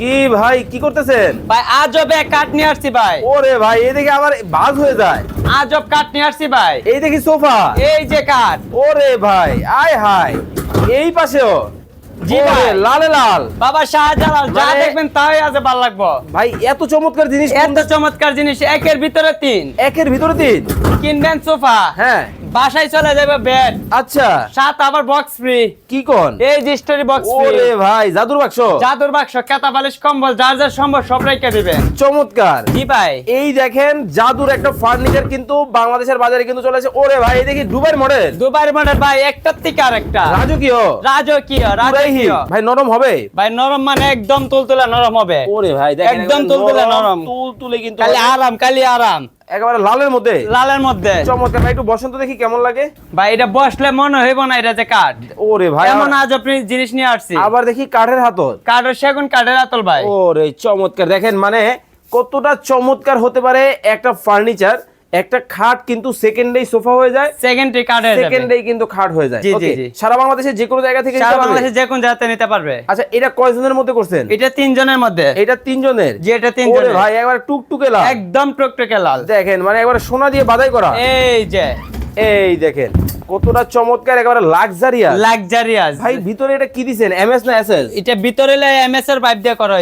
কি ভাই কি করতেছেন? ভাই আজবে কাঠ নিয়ে আসছি ভাই। ওরে ভাই এদিকে আবার বাজ হয়ে যায়। আজব কাঠ নিয়ে আসছি ভাই। এই দেখি সোফা। এই যে কাঠ। ওরে ভাই আয় হায় এই পাশেও। জি ভাই। লালে লাল। বাবা শাহজালাল যা মানে- দেখবেন তাই আজে ভালো লাগবো। ভাই এত চমৎকার জিনিস এত চমৎকার জিনিস একের ভিতরে তিন। একের ভিতরে তিন? কিনবেন সোফা। হ্যাঁ। বাসায় চলে যাবে বেড আচ্ছা। সাত আবার বক্স ফ্রি কি কোন? এই যে স্টোরি বক্স ফ্রি ওরে ভাই জাদুর বাক্স। জাদুর বাক্স কেতা বালিশ কম্বল যার যার সম্ভব সব রেখে দিবেন। চমৎকার। জি ভাই। এই দেখেন জাদুর একটা ফার্নিচার কিন্তু বাংলাদেশের বাজারে কিন্তু চলেছে ওরে ভাই দেখি দুবাই মডেল দুবার মডেল ভাই একটার থেকে আরেকটা। রাজকীয়। রাজকীয় পুরাই ভাই নরম হবে? ভাই নরম মানে একদম তুলতুলে নরম হবে। ওরে ভাই একদম তুলতুলে নরম। তুল তুলে কিন্তু খালি আরাম খালি আরাম। একেবারে লালের মধ্যে? লালের মধ্যে। চমৎকার ভাই একটু বসন্ত দেখি কেমন লাগে। ভাই এটা বসলে মনে হইব না এটা যে কাঠ। ওরে ভাই এমন আজ আপনি জিনিস নিয়ে আসছি। আবার দেখি কাঠের হাতল। কাঠের সেগুন কাঠের আতল ভাই। ওরে চমৎকার। দেখেন মানে কতটা চমৎকার হতে পারে একটা ফার্নিচার। একটা খাট কিন্তু সেকেন্ডেই সোফা হয়ে যায় সেকেন্ডারি কাঠের যাবে। সেকেন্ডেই কিন্তু খাট হয়ে যায়। জি, জি, সারা বাংলাদেশে যে কোনো জায়গা থেকে সারা? বাংলাদেশে যে কোন জায়গাতে নিতে পারবে। আচ্ছা এটা কয়জনের মধ্যে করছেন? এটা তিনজনের মধ্যে। এটা তিনজনের? জি, এটা ওরে তিনজনের। ভাই একবার টুকটুকে লাল। একদম টকটকে লাল। দেখেন মানে একবার সোনা দিয়ে বাধাই করা। এই যে। এই দেখেন কতটা চমৎকার একেবারে লাক্সারিয়াস লাক্সারিয়াস ভাই ভিতরে এটা কি দিছেন? এমএস না এসএস এটা ভিতরে এমএস এর পাইপ দিয়ে করা হয়েছে।